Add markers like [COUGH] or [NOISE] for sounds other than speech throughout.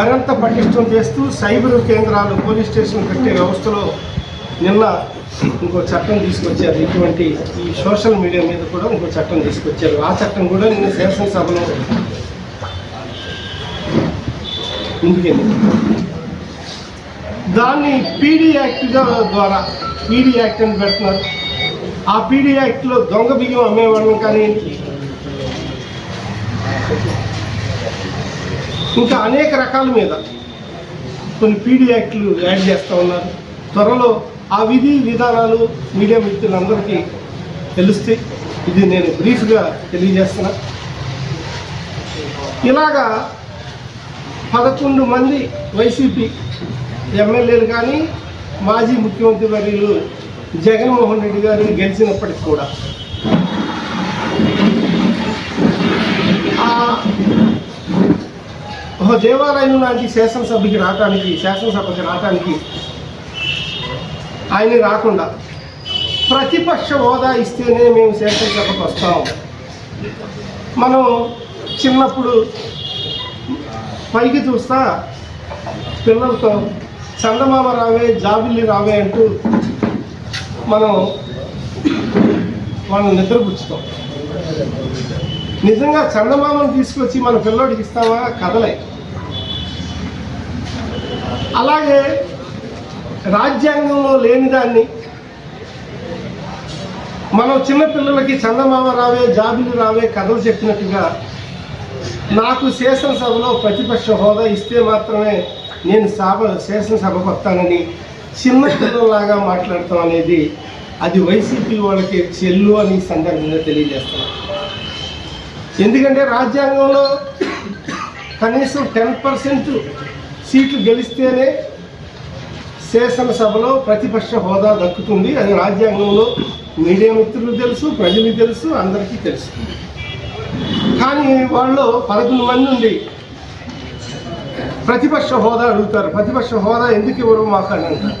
మరింత పటిష్టం చేస్తూ సైబర్ కేంద్రాలు పోలీస్ స్టేషన్ పెట్టే వ్యవస్థలో నిన్న ఇంకో చట్టం తీసుకొచ్చారు. ఇటువంటి ఈ సోషల్ మీడియా మీద కూడా ఇంకో చట్టం తీసుకొచ్చారు. ఆ చట్టం కూడా నిన్న శాసనసభలో ముందుకెళ్ళింది. దాన్ని పీడీ యాక్ట్గా ద్వారా పీడీ యాక్ట్ అని పెడుతున్నారు. ఆ పీడీ యాక్ట్లో దొంగ బియ్యం అమ్మేవాళ్ళం కానీ ఇంకా అనేక రకాల మీద కొన్ని పీడీ యాక్ట్లు యాడ్ చేస్తూ ఉన్నారు. త్వరలో ఆ విధి విధానాలు మీడియా మిత్రులందరికీ తెలుస్తాయి. ఇది నేను బ్రీఫ్గా తెలియజేస్తున్నా. ఇలాగా పదకొండు మంది వైసీపీ ఎమ్మెల్యేలు కానీ మాజీ ముఖ్యమంత్రి వర్యులు జగన్మోహన్ రెడ్డి గారిని గెలిచినప్పటికి కూడా ఒక దేవాలయం లాంటి శాసనసభకి రావటానికి శాసనసభకి రావటానికి ఆయన రాకుండా ప్రతిపక్ష హోదా ఇస్తేనే మేము శాసనసభకు వస్తాం. మనం చిన్నప్పుడు పైకి చూస్తా పిల్లలతో చందమామ రావే జాబిల్లి రావే అంటూ మనం వాళ్ళని నిద్రపుచ్చుతాం. నిజంగా చందమామను తీసుకొచ్చి మన పిల్లోడికి ఇస్తామా కదలే. అలాగే రాజ్యాంగంలో లేని దాన్ని మనం చిన్నపిల్లలకి చందమామ రావే జాబిలు రావే కథలు చెప్పినట్టుగా నాకు శాసనసభలో ప్రతిపక్ష హోదా ఇస్తే మాత్రమే నేను సభ శాసనసభకు వస్తానని చిన్నపిల్లలాగా మాట్లాడతాం అనేది అది వైసీపీ వాళ్ళకి చెల్లు అని సందర్భంగా తెలియజేస్తున్నాను ఎందుకంటే రాజ్యాంగంలో కనీసం టెన్ పర్సెంట్ సీట్లు గెలిస్తేనే శాసనసభలో ప్రతిపక్ష హోదా దక్కుతుంది అది రాజ్యాంగంలో మీడియా మిత్రులు తెలుసు ప్రజలు తెలుసు అందరికీ తెలుసు. కానీ వాళ్ళు పదకొండు మంది ఉండి ప్రతిపక్ష హోదా అడుగుతారు. ప్రతిపక్ష హోదా ఎందుకు ఇవ్వరు మాకు అని అంటారు.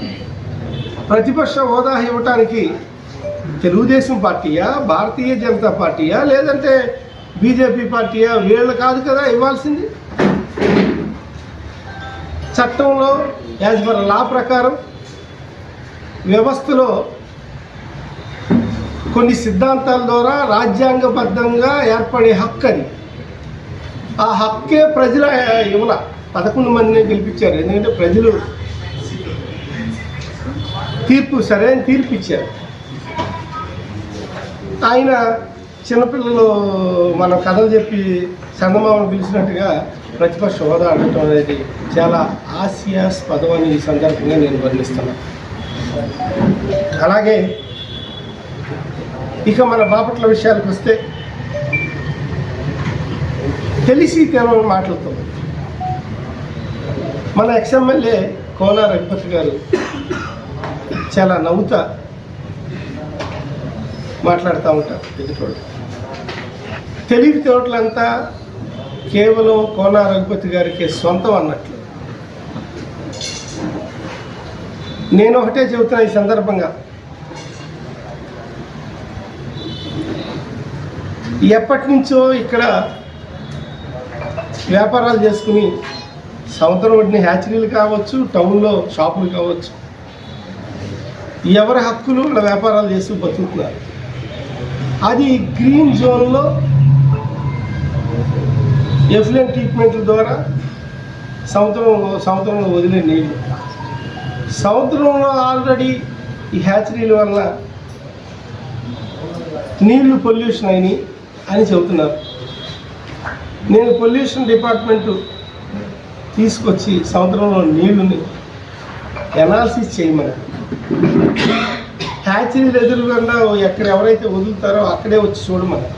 ప్రతిపక్ష హోదా ఇవ్వటానికి తెలుగుదేశం పార్టీయా భారతీయ జనతా పార్టీయా లేదంటే బీజేపీ పార్టీయా? వీళ్ళు కాదు కదా ఇవ్వాల్సింది. చట్టంలో యాజ్ పర్ లా ప్రకారం వ్యవస్థలో కొన్ని సిద్ధాంతాల ద్వారా రాజ్యాంగబద్ధంగా ఏర్పడే హక్కు అది. ఆ హక్కే ప్రజల ఇవ్వల. పదకొండు మందిని గెలిపించారు. ఎందుకంటే ప్రజలు తీర్పు సరైన తీర్పు ఇచ్చారు. ఆయన చిన్నపిల్లలు మనం కథలు చెప్పి చందమామను పిలిచినట్టుగా ప్రతిపక్ష హోదా అనటం అనేది చాలా హాస్యాస్పదం అని ఈ సందర్భంగా నేను వర్ణిస్తున్నాను అలాగే ఇక మన బాపట్ల విషయాలకు వస్తే తెలిసి తెలవని మాటలతో మన ఎక్స్ఎమ్మెల్యే కోనా రఘుపతి గారు చాలా నవ్వుతా మాట్లాడుతూ ఉంటారు ఎదుటోడు తెలివితేటలంతా కేవలం కోనా రఘుపతి గారికి సొంతం అన్నట్లు. నేను ఒకటే చెబుతున్నా ఈ సందర్భంగా. ఎప్పటి నుంచో ఇక్కడ వ్యాపారాలు చేసుకుని సముద్రం ఒడ్డిన హ్యాచరీలు కావచ్చు టౌన్లో షాపులు కావచ్చు ఎవరి హక్కులు వాళ్ళ వ్యాపారాలు చేస్తూ బతుకుతున్నారు. అది గ్రీన్ జోన్లో ఎఫ్లెంట్ ట్రీట్మెంట్ల ద్వారా సముద్రంలో సముద్రంలో వదిలే నీళ్ళు సముద్రంలో ఆల్రెడీ ఈ హ్యాచరీల వల్ల నీళ్ళు పొల్యూషన్ అయినాయి అని చెబుతున్నారు. నేను పొల్యూషన్ డిపార్ట్మెంటు తీసుకొచ్చి సముద్రంలో నీళ్ళుని ఎనాలిసిస్ చేయమని. హ్యాచరీలు ఎదురుగుండా ఎక్కడ ఎవరైతే వదులుతారో అక్కడే వచ్చి చూడమని.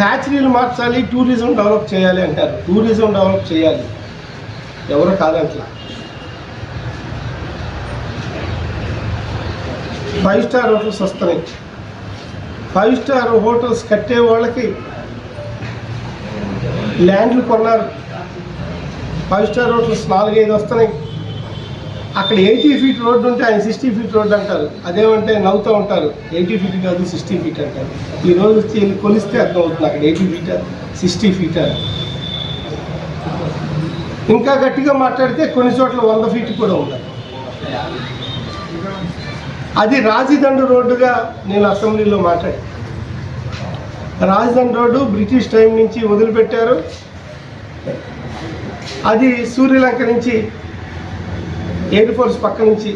హ్యాచరీలు మార్చాలి టూరిజం డెవలప్ చేయాలి అంటారు. టూరిజం డెవలప్ చేయాలి. ఎవరు కాదంట్లా ఫైవ్ స్టార్ హోటల్స్ వస్తున్నాయి. ఫైవ్ స్టార్ హోటల్స్ కట్టే వాళ్ళకి ల్యాండ్లు కొన్నారు. ఫైవ్ స్టార్ హోటల్స్ నాలుగైదు వస్తున్నాయి. అక్కడ ఎయిటీ ఫీట్ రోడ్డు ఉంటే ఆయన సిక్స్టీ ఫీట్ రోడ్డు అంటారు. అదేమంటే నవ్వుతూ ఉంటారు. ఎయిటీ ఫీట్ కాదు సిక్స్టీ ఫీట్ అంటారు. ఈ రోజు వచ్చి వెళ్ళి కొలిస్తే అర్థమవుతుంది అక్కడ ఎయిటీ ఫీట్ సిక్స్టీ ఫీట్ అని. ఇంకా గట్టిగా మాట్లాడితే కొన్ని చోట్ల వంద ఫీట్ కూడా ఉండాలి. అది రాజదండ్రి రోడ్డుగా నేను అసెంబ్లీలో మాట్లాడాను. రాజధాని రోడ్డు బ్రిటిష్ టైం నుంచి వదిలిపెట్టారు. అది సూర్యలంక నుంచి ఎయిర్ ఫోర్స్ పక్క నుంచి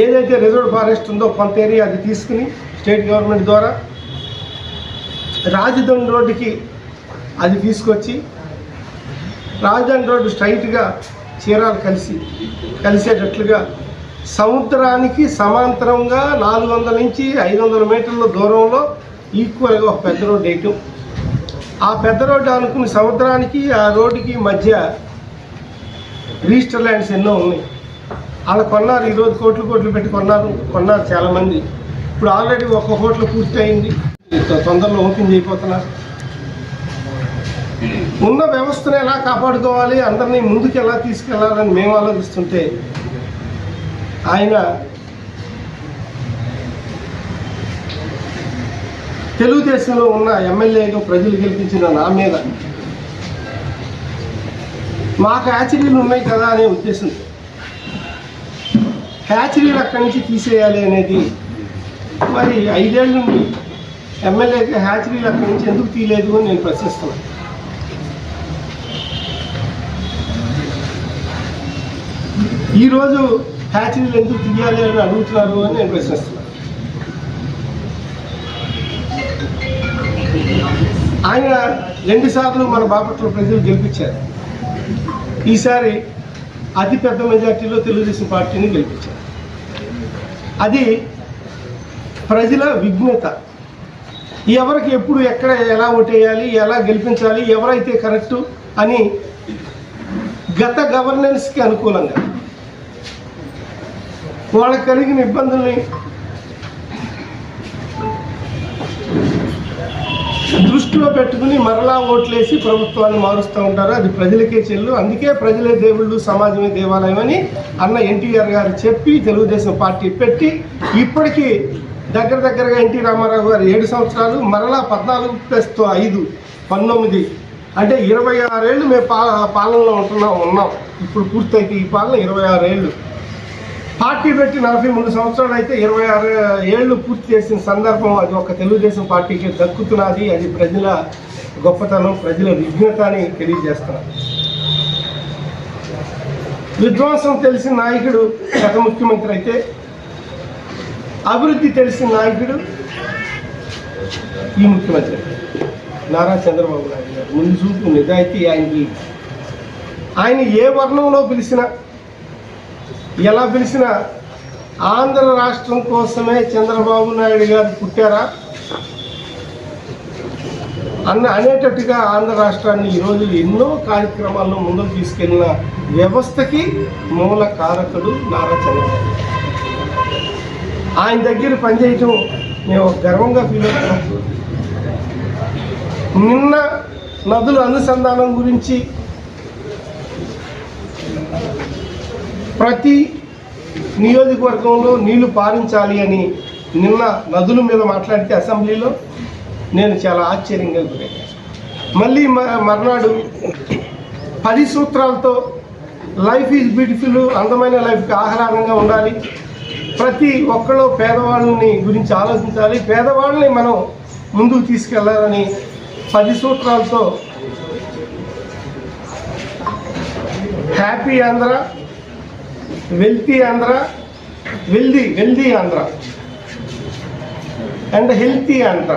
ఏదైతే రిజర్వ్ ఫారెస్ట్ ఉందో కొంత ఏరియా అది తీసుకుని స్టేట్ గవర్నమెంట్ ద్వారా రాజధాని రోడ్డుకి అది తీసుకొచ్చి రాజధాని రోడ్డు స్ట్రైట్గా చీరాలు కలిసి కలిసేటట్లుగా సముద్రానికి సమాంతరంగా నాలుగు వందల నుంచి ఐదు వందల మీటర్ల దూరంలో ఈక్వల్గా ఒక పెద్ద రోడ్డు వేయటం. ఆ పెద్ద రోడ్డు అనుకుని సముద్రానికి ఆ రోడ్డుకి మధ్య రిజిస్టర్ ల్యాండ్స్ ఎన్నో ఉన్నాయి. వాళ్ళు కొన్నారు ఈరోజు కోట్లు కోట్లు పెట్టి కొన్నారు కొన్నారు చాలామంది. ఇప్పుడు ఆల్రెడీ ఒక కోట్లు పూర్తి అయింది. తొందరలో ఓపెన్ చేయబోతున్నారు. ఉన్న వ్యవస్థను ఎలా కాపాడుకోవాలి అందరినీ ముందుకు ఎలా తీసుకెళ్ళాలని మేము ఆలోచిస్తుంటే ఆయన తెలుగుదేశంలో ఉన్న ఎమ్మెల్యేగా ప్రజలు గెలిపించిన నా మీద మాకు హ్యాచరీలు ఉన్నాయి కదా అనే ఉద్దేశంతో హ్యాచరీలు అక్కడి నుంచి తీసేయాలి అనేది మరి ఐదేళ్ళ నుండి ఎమ్మెల్యేకి హ్యాచరీలు అక్కడి నుంచి ఎందుకు తీయలేదు అని నేను ప్రశ్నిస్తున్నాను ఈరోజు హ్యాచరీలు ఎందుకు తీయాలి అని అడుగుతున్నారు అని నేను ప్రశ్నిస్తున్నాను ఆయన రెండుసార్లు మన బాపట్ల ప్రజలు గెలిపించారు. ఈసారి అతి పెద్ద మెజార్టీలో తెలుగుదేశం పార్టీని గెలిపించారు. అది ప్రజల విఘ్నత ఎవరికి ఎప్పుడు ఎక్కడ ఎలా ఓటేయాలి ఎలా గెలిపించాలి ఎవరైతే కరెక్టు అని గత గవర్నెన్స్కి అనుకూలంగా వాళ్ళకి కలిగిన ఇబ్బందుల్ని దృష్టిలో పెట్టుకుని మరలా ఓట్లేసి ప్రభుత్వాన్ని మారుస్తూ ఉంటారు. అది ప్రజలకే చెల్లు. అందుకే ప్రజలే దేవుళ్ళు సమాజమే దేవాలయం అని అన్న ఎన్టీఆర్ గారు చెప్పి తెలుగుదేశం పార్టీ పెట్టి ఇప్పటికీ దగ్గర దగ్గరగా ఎన్టీ రామారావు గారు ఏడు సంవత్సరాలు మరలా పద్నాలుగు ప్లస్ ఐదు పంతొమ్మిది అంటే ఇరవై ఆరేళ్ళు మేము పా పాలనలో ఉంటున్నాం ఉన్నాం. ఇప్పుడు పూర్తయితే ఈ పాలన ఇరవై ఆరేళ్ళు. పార్టీ పెట్టి నలభై మూడు సంవత్సరాలు అయితే ఇరవై ఆరు ఏళ్ళు పూర్తి చేసిన సందర్భం అది ఒక తెలుగుదేశం పార్టీకి దక్కుతున్నది. అది ప్రజల గొప్పతనం ప్రజల విఘ్నత అని తెలియజేస్తున్నారు. విధ్వంసం తెలిసిన నాయకుడు గత ముఖ్యమంత్రి అయితే అభివృద్ధి తెలిసిన నాయకుడు ఈ ముఖ్యమంత్రి. నారా చంద్రబాబు నాయుడు గారు. ముందు చూపు నిజాయితీ ఆయనకి ఆయన ఏ వర్ణంలో పిలిచినా ఎలా పిలిచినా ఆంధ్ర రాష్ట్రం కోసమే చంద్రబాబు నాయుడు గారు పుట్టారా? అన్న అనేటట్టుగా ఆంధ్ర రాష్ట్రాన్ని ఈరోజు ఎన్నో కార్యక్రమాల్లో ముందుకు తీసుకెళ్ళిన వ్యవస్థకి మూల కారకుడు నారా చంద్రబాబు. ఆయన దగ్గర పనిచేయటం మేము గర్వంగా ఫీల్ అవుతున్నాం. నిన్న నదుల అనుసంధానం గురించి ప్రతి నియోజకవర్గంలో నీళ్ళు పారించాలి అని నిన్న నదుల మీద మాట్లాడితే అసెంబ్లీలో నేను చాలా ఆశ్చర్యంగా గురయ్యాను మళ్ళీ మ- మర్నాడు పది సూత్రాలతో లైఫ్ ఈజ్ బ్యూటిఫుల్ అందమైన లైఫ్కి ఆహ్లాదంగా ఉండాలి. ప్రతి ఒక్కళ్ళు పేదవాళ్ళని గురించి ఆలోచించాలి. పేదవాళ్ళని మనం ముందుకు తీసుకెళ్ళాలని పది సూత్రాలతో happy Andhra wealthy Andhra wealthy wealthy Andhra. And healthy Andhra.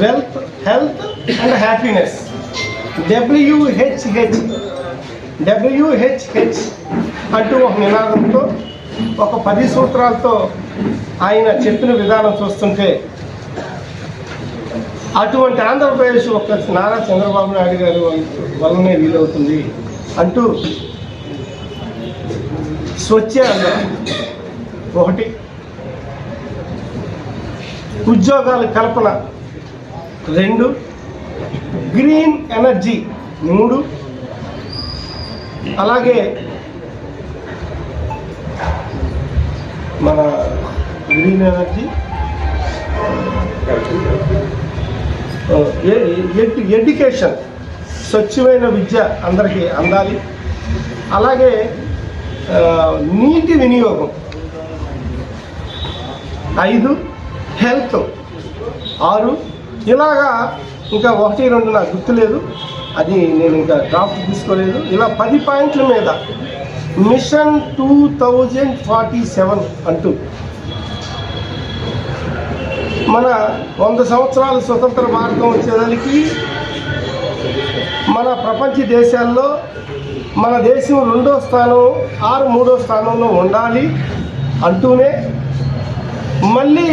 Wealth health and happiness WHH WHH అంటూ ఒక నినాదంతో ఒక పది సూత్రాలతో ఆయన చెప్పిన విధానం చూస్తుంటే అటువంటి ఆంధ్రప్రదేశ్ ఒక నారా చంద్రబాబు నాయుడు గారి వల్లనే వీలవుతుంది అంటూ స్వచ్ఛ ఒకటి ఉద్యోగాల కల్పన. రెండు గ్రీన్ ఎనర్జీ. మూడు అలాగే మన గ్రీన్ ఎనర్జీ. ఎడ్యుకేషన్. స్వచ్ఛమైన విద్య అందరికీ అందాలి. అలాగే నీటి వినియోగం. ఐదు హెల్త్. ఆరు ఇలాగా ఇంకా ఒకటి రెండు నాకు గుర్తులేదు. అది నేను ఇంకా డ్రాఫ్ట్ తీసుకోలేదు. ఇలా పది పాయింట్ల మీద mission two thousand forty seven అంటూ మన వంద సంవత్సరాలు స్వతంత్ర భారతం వచ్చేదానికి మన ప్రపంచ దేశాల్లో మన దేశం రెండో స్థానం ఆరు మూడో స్థానంలో ఉండాలి అంటూనే మళ్ళీ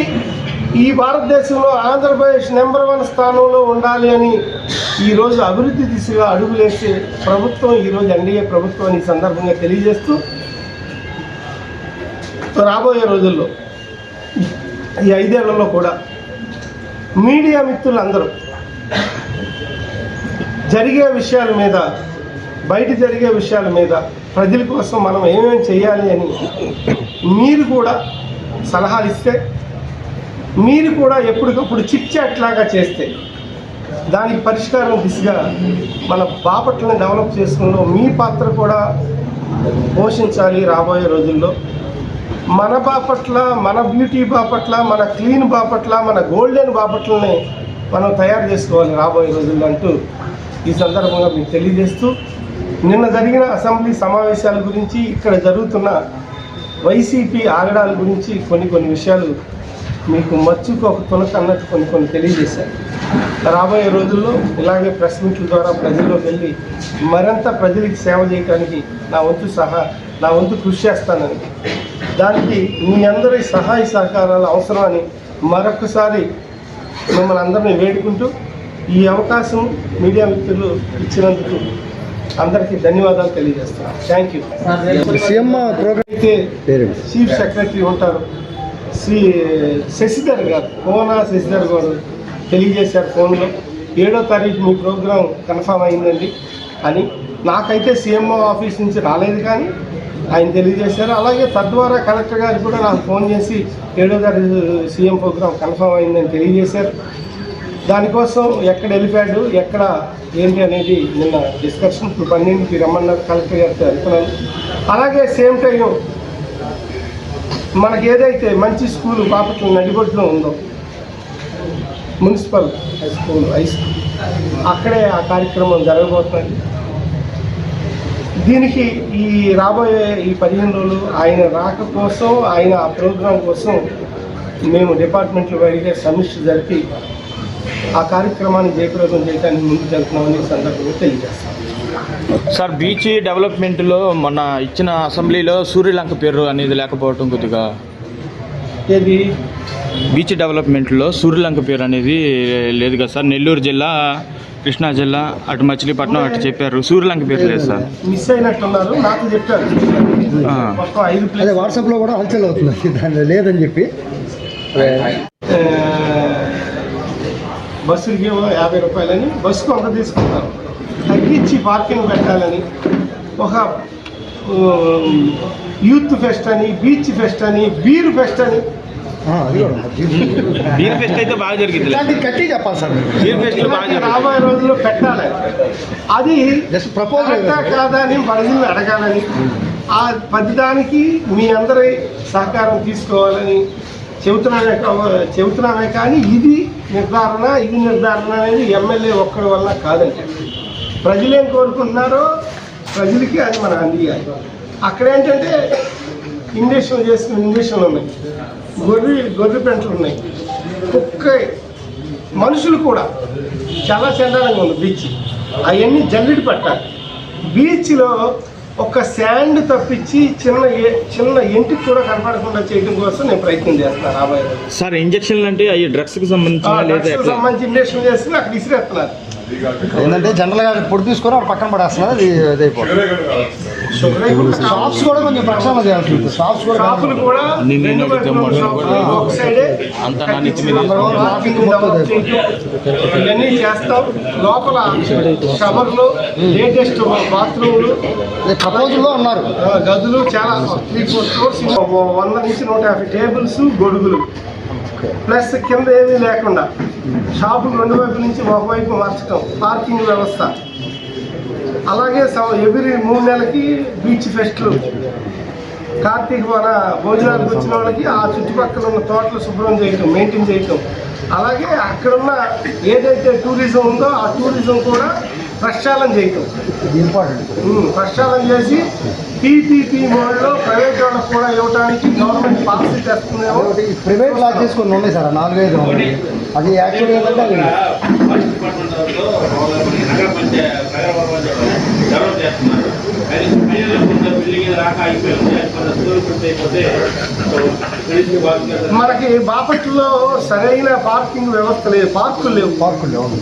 ఈ భారతదేశంలో ఆంధ్రప్రదేశ్ నెంబర్ వన్ స్థానంలో ఉండాలి అని ఈరోజు అభివృద్ధి దిశగా అడుగులేసే ప్రభుత్వం ఈరోజు ఎన్డీఏ ప్రభుత్వం ఈ సందర్భంగా తెలియజేస్తూ రాబోయే రోజుల్లో ఈ ఐదేళ్ళలో కూడా మీడియా మిత్రులందరూ జరిగే విషయాల మీద బయట జరిగే విషయాల మీద ప్రజల కోసం మనం ఏమేమి చేయాలి అని మీరు కూడా సలహాలు ఇస్తే మీరు కూడా ఎప్పటికప్పుడు చిట్ చేస్తే దానికి పరిష్కారం దిశగా మన బాపట్లను డెవలప్ చేసుకున్న మీ పాత్ర కూడా పోషించాలి రాబోయే రోజుల్లో. మన బాపట్ల మన బ్యూటీ బాపట్ల మన క్లీన్ బాపట్ల మన గోల్డెన్ బాపట్లని మనం తయారు చేసుకోవాలి రాబోయే రోజుల్లో అంటూ ఈ సందర్భంగా మీకు తెలియజేస్తూ నిన్న జరిగిన అసెంబ్లీ సమావేశాల గురించి ఇక్కడ జరుగుతున్న వైసీపీ ఆగడాల గురించి కొన్ని కొన్ని విషయాలు మీకు మర్చిపోక ఒక అన్నట్టు కొన్ని కొన్ని తెలియజేశారు. రాబోయే రోజుల్లో ఇలాగే ప్రెస్ మీట్ల ద్వారా ప్రజల్లోకి వెళ్ళి మరింత ప్రజలకు సేవ చేయడానికి నా వంతు సహా నా వంతు కృషి చేస్తానని. దానికి మీ అందరి సహాయ సహకారాలు అవసరమని మరొకసారి మిమ్మల్ని అందరినీ వేడుకుంటూ ఈ అవకాశం మీడియా మిత్రులు ఇచ్చినందుకు అందరికీ ధన్యవాదాలు తెలియజేస్తున్నాను థ్యాంక్ యూ సీఎం ప్రోగ్రామ్ అయితే పేరు. చీఫ్ సెక్రటరీ ఉంటారు. శ్రీ శశిధర్ గారు కోనా శశిధర్ గారు తెలియజేశారు ఫోన్లో. ఏడో తారీఖు మీ ప్రోగ్రాం కన్ఫామ్ అయిందండి అని. నాకైతే సీఎంఓ ఆఫీస్ నుంచి రాలేదు కానీ ఆయన తెలియజేశారు. అలాగే తద్వారా కలెక్టర్ గారికి కూడా నాకు ఫోన్ చేసి ఏడో తారీఖు సీఎం ప్రోగ్రాం కన్ఫామ్ అయిందని తెలియజేశారు. దానికోసం ఎక్కడ వెళ్ళిపోయాడు ఎక్కడ ఏంటి అనేది నిన్న డిస్కషన్ ఇప్పుడు పన్నెండుకి రమ్మన్నారు కలెక్టర్ గారితో వెళ్తున్నాను. అలాగే సేమ్ టైం మనకి ఏదైతే మంచి స్కూల్ బాపట్ల నడిగొడ్లో ఉందో municipal high school high school అక్కడే ఆ కార్యక్రమం జరగబోతుంది దీనికి ఈ రాబోయే ఈ పదిహేను రోజులు ఆయన రాక కోసం ఆయన ఆ ప్రోగ్రాం కోసం మేము డిపార్ట్మెంట్లో వైద్య సమీక్ష జరిపి ఆ కార్యక్రమాన్ని జయప్రదం చేయడానికి ముందుకు వెళ్తున్నామని ఈ సందర్భంగా తెలియజేస్తాం. సార్ బీచ్ డెవలప్మెంట్లో మొన్న ఇచ్చిన అసెంబ్లీలో సూర్యలంక పేరు అనేది లేకపోవటం కొద్దిగా ఏది? బీచ్ డెవలప్మెంట్లో సూర్యలంక పేరు అనేది లేదు కదా సార్? నెల్లూరు జిల్లా కృష్ణా జిల్లా అటు మచిలీపట్నం అటు చెప్పారు. సూర్యలంక పేరు లేదు సార్. మిస్ అయినట్టున్నారు. నాకు చెప్పారు. మొత్తం ఐదు వాట్సాప్లో కూడా హల్చల్ అవుతుంది. దాని లేదని చెప్పి. ఆ, బస్సులకి ఏమో యాభై రూపాయలని బస్సుకు అంత తీసుకుంటారు తగ్గించి పార్కింగ్ పెట్టాలని ఒక యూత్ ఫెస్ట్ అని బీచ్ ఫెస్ట్ అని బీర్ ఫెస్ట్ అని. బీర్ ఫెస్ట్ అయితే బాగా జరిగింది. కట్టి చెప్పాలి సార్. బీర్ ఫెస్ట్ బాగా ఇలాంటి జరిగింది. రాబోయే రోజుల్లో పెట్టాలి. అది జస్ట్ ప్రపోజ్ కాదా అని ప్రజలను అడగాలని ఆ పదిదానికి మీ అందరి సహకారం తీసుకోవాలని చెబుతున్నానే కా- కానీ ఇది నిర్ధారణ ఇది నిర్ధారణ అనేది ఎమ్మెల్యే ఒక్కడి వల్ల కాదండి. ప్రజలు ఏం కోరుకుంటున్నారో ప్రజలకి అది మనం అందియాలి. అక్కడ ఏంటంటే ఇంజక్షన్ చేసుకున్న ఇంజక్షన్లు ఉన్నాయి. గొర్రె గొర్రె పెంటలు ఉన్నాయి. కుక్క మనుషులు కూడా చాలా చండాలంగా ఉంది బీచ్. అవన్నీ జల్లిడి పట్టాలి. బీచ్లో ఒక శాండ్ తప్పించి చిన్న చిన్న ఇంటికి కూడా కనపడకుండా చేయడం కోసం నేను ప్రయత్నం చేస్తాను రాబోయే. సార్ ఇంజక్షన్లు అంటే అవి డ్రగ్స్కి ఎట్లా? సంబంధించి ఇంజక్షన్ చేసుకుని అక్కడ ఇసిరేస్తున్నారు. ఏంటంటే జనరల్గా పొడి తీసుకొని పక్కన పడేస్తున్నారు అది అదైపోతుంది షాప్స్ కూడా కొంచెం ప్రక్షాళన షాప్స్ కూడా షాపులు ఒక అంతా. ట్రాఫిక్ ఇవన్నీ చేస్తాం. లోపల షవర్లు లేటెస్ట్ బాత్రూమ్లు. ప్రపోజల్లో ఉన్నారు. గదులు చాలా త్రీ ఫోర్ ఫ్లోర్స్ వంద నుంచి నూట యాభై టేబుల్స్ గొడుగులు. ప్లస్ కింద ఏమీ లేకుండా షాపులు రెండు వైపు నుంచి ఒకవైపు మార్చడం పార్కింగ్ వ్యవస్థ. అలాగే ఎవ్రీ మూడు నెలలకి బీచ్ ఫెస్ట్లు కార్తీక మన భోజనాలకు వచ్చిన వాళ్ళకి ఆ చుట్టుపక్కల ఉన్న తోటలు శుభ్రం చేయటం మెయింటైన్ చేయటం. అలాగే అక్కడున్న ఏదైతే టూరిజం ఉందో ఆ టూరిజం కూడా ప్రక్షాళన చేయటం. ప్రక్షాళన చేసి పీపీపీ మోడ్లో ప్రైవేట్ వాళ్ళకి కూడా ఇవ్వడానికి గవర్నమెంట్ పాలసీ ఒకటి ప్రైవేట్ లాడ్జెస్ కొన్ని ఉన్నాయి సార్ నాలుగైదు. అది యాక్చువల్ ఏంటంటే అది. మనకి బాపట్లలో సరైన పార్కింగ్ వ్యవస్థ లేదు. పార్కులు లేవు. పార్కులు అవును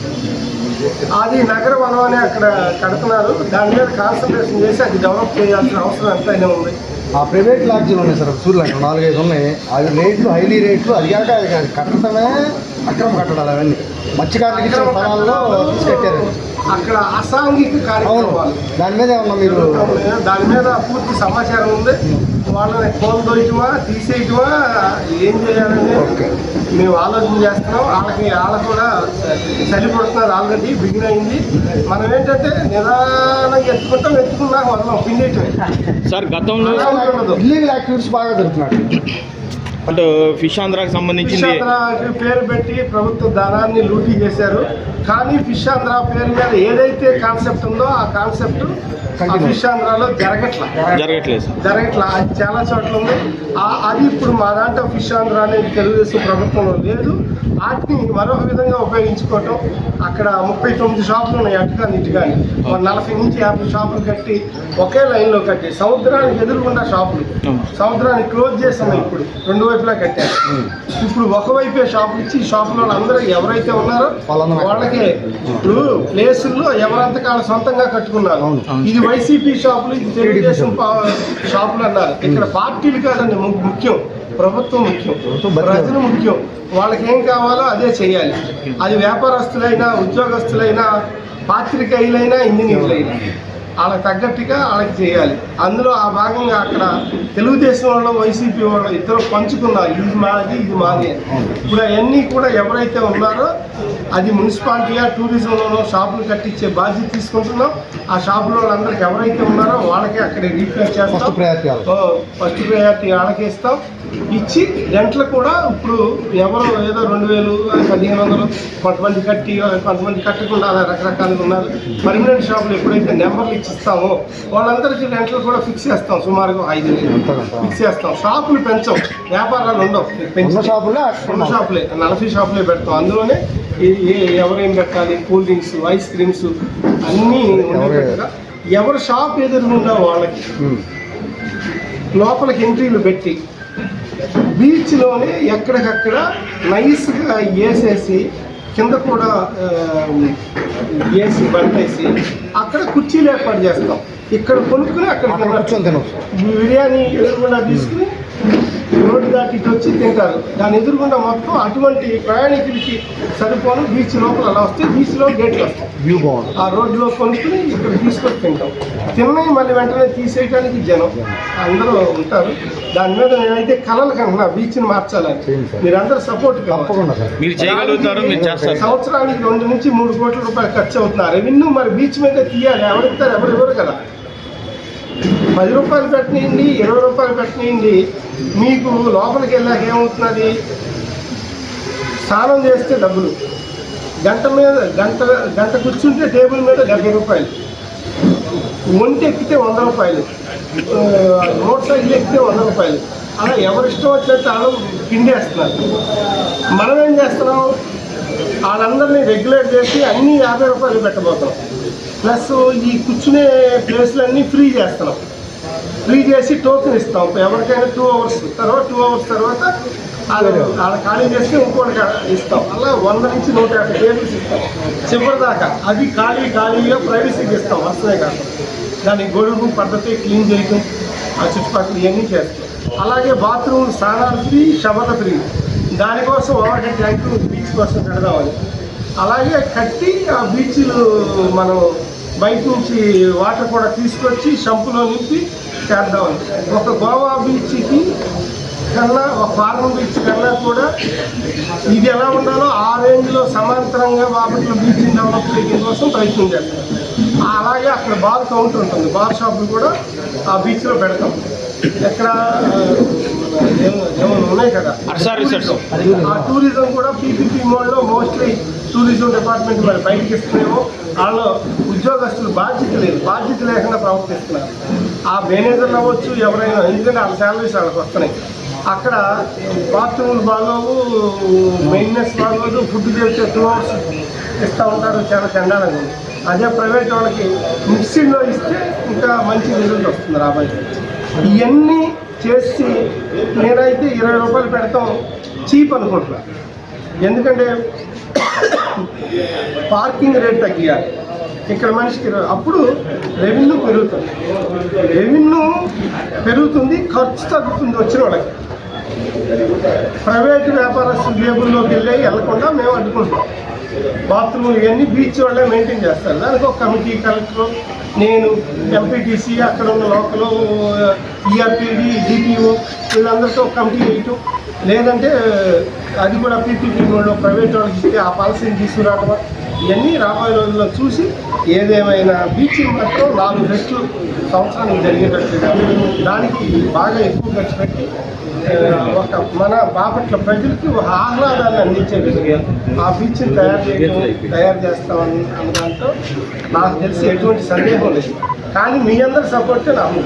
అది నగర వనం అని అక్కడ కడుతున్నారు. దాని మీద కాన్సన్ట్రేషన్ చేసి అది డెవలప్ చేయాల్సిన అవసరం ఎంతైనా ఉంది. ఆ ప్రైవేట్ లాడ్జీలు ఉన్నాయి సార్ సూర్యలంక నాలుగైదు ఉన్నాయి. అవి రేట్లు హైలీ రేట్లు అది కాక అది కట్టడమే అక్రమ కట్టడాలు అవన్నీ. మత్స్యకారులకు ఇచ్చిన స్థలాల్లో తీసి కట్టారు అక్కడ అసాంఘిక కార్యక్రమాలు. దాని మీద ఏమన్నా మీరు దాని మీద పూర్తి సమాచారం ఉంది. వాళ్ళని కోల్దోయటమా తీసేయటమా ఏం చేయాలని ఓకే. మేము ఆలోచన చేస్తున్నాం. వాళ్ళకి వాళ్ళకు కూడా చలిపడుతున్నారు ఆల్రెడీ బిగిన్ అయింది. మనం ఏంటంటే నిదానంగా ఎత్తుకుంటాం ఎత్తుకున్నాక వదలం పిండేయటమే సార్ గతంలో ఇల్లీగల్ యాక్టివిటీస్ బాగా జరుగుతున్నాడు అంటే ఫిష్ ఆంధ్రాకి సంబంధించింది ఫిష్ పేరు పెట్టి ప్రభుత్వ ధనాన్ని లూటీ చేశారు. కానీ ఫిష్ ఆంధ్ర పేరు మీద ఏదైతే కాన్సెప్ట్ ఉందో ఆ కాన్సెప్ట్ ఆ ఫిష్ ఆంధ్రాలో జరగట్లా. జరగట్లేదు సార్. జరగట్లా. అది చాలా చోట్ల ఉంది. ఆ- అది ఇప్పుడు మా దాంట్లో ఫిష్ ఆంధ్ర అనేది తెలుగుదేశం ప్రభుత్వంలో లేదు. వాటిని మరొక విధంగా ఉపయోగించుకోవటం అక్కడ ముప్పై తొమ్మిది షాపులు ఉన్నాయి అటు కానీ ఇటు కానీ నలభై నుంచి యాభై షాపులు కట్టి ఒకే లైన్లో కట్టి సముద్రానికి ఎదురుగుండా షాపులు. సముద్రాన్ని క్లోజ్ చేసి ఉన్నాయి ఇప్పుడు. రెండు వైపులా కట్టారు. ఇప్పుడు ఒకవైపే షాపులు ఇచ్చి షాపులో అందరూ ఎవరైతే ఉన్నారో వాళ్ళకే ఇప్పుడు ప్లేసుల్లో ఎవరంతకా వాళ్ళు సొంతంగా కట్టుకున్నారు. ఇది వైసీపీ షాపులు ఇది తెలుగుదేశం షాపులు. అన్నారు. ఇక్కడ పార్టీలు కాదండి ముఖ్యం. ప్రభుత్వం ముఖ్యం. ప్రజలు ముఖ్యం. వాళ్ళకి ఏం కావాలో అదే చేయాలి. అది వ్యాపారస్తులైనా ఉద్యోగస్తులైనా పాత్రికేయులైనా ఇంజనీర్లైనా. వాళ్ళకి తగ్గట్టుగా వాళ్ళకి చేయాలి. అందులో ఆ భాగంగా అక్కడ తెలుగుదేశం వాళ్ళు వైసీపీ వాళ్ళు ఇద్దరు పంచుకున్నారు. ఇది మాది ఇది మాది. ఇప్పుడు అవన్నీ కూడా ఎవరైతే ఉన్నారో అది మున్సిపాలిటీగా టూరిజంలోనో షాపులు కట్టించే బాధ్యత తీసుకుంటున్నాం. ఆ షాపులో వాళ్ళందరికీ ఎవరైతే ఉన్నారో వాళ్ళకి అక్కడ రీప్లేస్ చేస్తాం. ఫస్ట్ ప్రయారిటీ వాళ్ళకి. ఇస్తాం. ఇచ్చి రెంట్లు కూడా ఇప్పుడు ఎవరు ఏదో రెండు వేలు పదిహేను వందలు కొంతమంది కట్టి కొంతమంది కట్టకుండా అలా రకరకాలుగా ఉన్నారు. పర్మనెంట్ షాపులు ఎప్పుడైతే నెంబర్లు ఇచ్చిస్తామో వాళ్ళందరికీ రెంట్లు కూడా ఫిక్స్ చేస్తాం. సుమారుగా ఐదు. ఫిక్స్ చేస్తాం. షాపులు పెంచాం. వ్యాపారాలు ఉండవు. ఉన్న పెంచి షాపుల్లో ఉన్న అక్కడ షాపులే. నలభై షాపులే పెడతాం. అందులోనే ఎవరేం పెట్టాలి? కూల్ డ్రింక్స్ ఐస్ క్రీమ్స్ అన్నీ ఉండేటట్టుగా ఎవరి షాప్ ఎదురుగుండా వాళ్ళకి లోపలికి ఎంట్రీలు పెట్టి బీచ్లోనే ఎక్కడికక్కడ నైస్గా వేసేసి కింద కూడా వేసి బండేసి అక్కడ కుర్చీలు ఏర్పాటు చేస్తాం. ఇక్కడ కొనుక్కుని అక్కడ బిర్యానీ ఎదురుగుండా తీసుకుని రోడ్డు దాటి ఇటు వచ్చి తింటారు దాని ఎదురుగుండా మొత్తం అటువంటి ప్రయాణికులకి సరిపోను. బీచ్ లోపల అలా వస్తే బీచ్లో గేట్లు వస్తాయి వ్యూ బాగుంది. ఆ రోడ్లో కొనుక్కుని ఇక్కడ తీసుకొని తింటాం. తిన్నవి మళ్ళీ వెంటనే తీసేయడానికి జనం. అందరూ ఉంటారు. దాని మీద నేనైతే కలలు కంటున్నా. బీచ్ని మార్చాలని. మీరందరూ సపోర్ట్ తప్పకుండా సార్. మీరు చేయగలుగుతారు మీరు చేస్తారు. సంవత్సరానికి రెండు నుంచి మూడు కోట్ల రూపాయలు ఖర్చు అవుతున్నారు. రెవెన్యూ మరి బీచ్ మీద తీయాలి. ఎవరిస్తారు ఎవరు ఇవ్వరు కదా. పది రూపాయలు పెట్టనియండి ఇరవై రూపాయలు పెట్టనియండి మీకు లోపలికి వెళ్ళాక ఏమవుతున్నది? స్నానం చేస్తే డబ్బులు. గంట మీద గంట గంట కూర్చుంటే టేబుల్ మీద డెబ్బై రూపాయలు. ఒంటి ఎక్కితే వంద రూపాయలు. రోడ్ సైడ్ ఎక్కితే వంద రూపాయలు. అలా ఎవరిష్టం వచ్చినట్టు వాళ్ళు పిండేస్తున్నారు. మనం ఏం చేస్తున్నాం? వాళ్ళందరినీ రెగ్యులేట్ చేసి అన్నీ యాభై రూపాయలు పెట్టబోతున్నాం. ప్లస్ ఈ కూర్చునే ప్లేస్లన్నీ ఫ్రీ చేస్తున్నాం. ఫ్రీ చేసి టోకెన్ ఇస్తాం. ఎవరికైనా టూ అవర్స్ తర్వాత టూ అవర్స్ తర్వాత వాళ్ళు వాళ్ళ ఖాళీ చేస్తే ఇంకోటి ఇస్తాం. అలా వంద నుంచి నూట యాభై టేబుల్స్ ఇస్తాం. చివరి దాకా అది ఖాళీ ఖాళీగా ప్రైవసీకి ఇస్తాం. వస్తున్నాయి కాదు. దాని గొడుగు పద్ధతి క్లీన్ చేయటం ఆ చుట్టుపక్కల ఇవన్నీ చేస్తాం. అలాగే బాత్రూమ్ స్నానాలు ఫ్రీ షవర్ ఫ్రీ. దానికోసం వాటర్ ట్యాంక్ బీచ్ కోసం కడదామని. అలాగే కట్టి ఆ బీచ్లు మనం బయట నుంచి వాటర్ కూడా తీసుకొచ్చి షంపులో నింపి చేద్దామని ఒక గోవా బీచ్కి కన్నా ఒక ఫారం బీచ్ కన్నా కూడా ఇది ఎలా ఉండాలో ఆ రేంజ్లో సమాంతరంగా బాపట్ల బీచ్ డెవలప్ చేయడం కోసం ప్రయత్నం చేస్తాం. అలా అలాగే అక్కడ బార్ కౌంటర్ ఉంటుంది. బార్ షాపులు కూడా ఆ బీచ్లో పెడతాం. ఎక్కడ ఏమైనా ఉన్నాయి కదా. ఆ టూరిజం కూడా పీపీపీ మోడ్లో మోస్ట్లీ టూరిజం డిపార్ట్మెంట్ మరి బయటకి ఇస్తున్నామో. వాళ్ళు ఉద్యోగస్తులు బాధ్యత లేదు. బాధ్యత లేకుండా ప్రవర్తిస్తున్నారు. ఆ మేనేజర్లు అవ్వచ్చు ఎవరైనా ఎందుకంటే వాళ్ళ శాలరీస్ వాళ్ళకి వస్తున్నాయి. అక్కడ బాత్రూమ్లు బాగోవు మెయింటెనెన్స్ బాగోదు ఫుడ్ చేస్తే టూ అవర్స్ ఇస్తూ ఉంటారు చాలా చండాలని అదే ప్రైవేట్ వాళ్ళకి మిక్సీలో ఇస్తే ఇంకా మంచి రిజల్ట్ వస్తుంది రాబోయే. ఇవన్నీ చేసి నేనైతే ఇరవై రూపాయలు పెడతాం చీప్ అనుకుంటున్నా. ఎందుకంటే [COUGHS] పార్కింగ్ రేట్ తగ్గియాలి. ఇక్కడ మనిషికి అప్పుడు రెవెన్యూ పెరుగుతుంది. రెవెన్యూ పెరుగుతుంది ఖర్చు తగ్గుతుంది వచ్చిన వాళ్ళకి. ప్రైవేట్ వ్యాపారస్తులు జేబుల్లోకి వెళ్ళి వెళ్ళకుండా మేము అడ్డుకుంటాం బాత్రూమ్ ఇవన్నీ బీచ్ వాళ్ళే మెయింటైన్ చేస్తారు. దానికి ఒక కమిటీ కలెక్టర్ నేను ఎంపీటీసీ అక్కడ ఉన్న లోకల్ ఈఆర్పీడి డిపిఓ వీళ్ళందరితో కమిటీ వేయటం. లేదంటే అది కూడా పీపీపీ వాళ్ళు ప్రైవేట్ వాళ్ళకి ఇస్తే ఆ పాలసీని తీసుకురావటం ఇవన్నీ రాబోయే రోజుల్లో చూసి ఏదేమైనా బీచింగ్ మాత్రం నాలుగు రెట్లు సంవత్సరానికి జరిగేటట్టుగా దానికి బాగా ఎక్కువ ఖర్చు పెట్టి ఒక మన బాపట్ల ప్రజలకి ఒక ఆహ్లాదాన్ని అందించే విధంగా ఆ బీచ్ని తయారు చేయడం తయారు చేస్తామని అన్న దాంట్లో నాకు తెలిసి ఎటువంటి సందేహం లేదు. కానీ మీ అందరి సపోర్టే నాకు.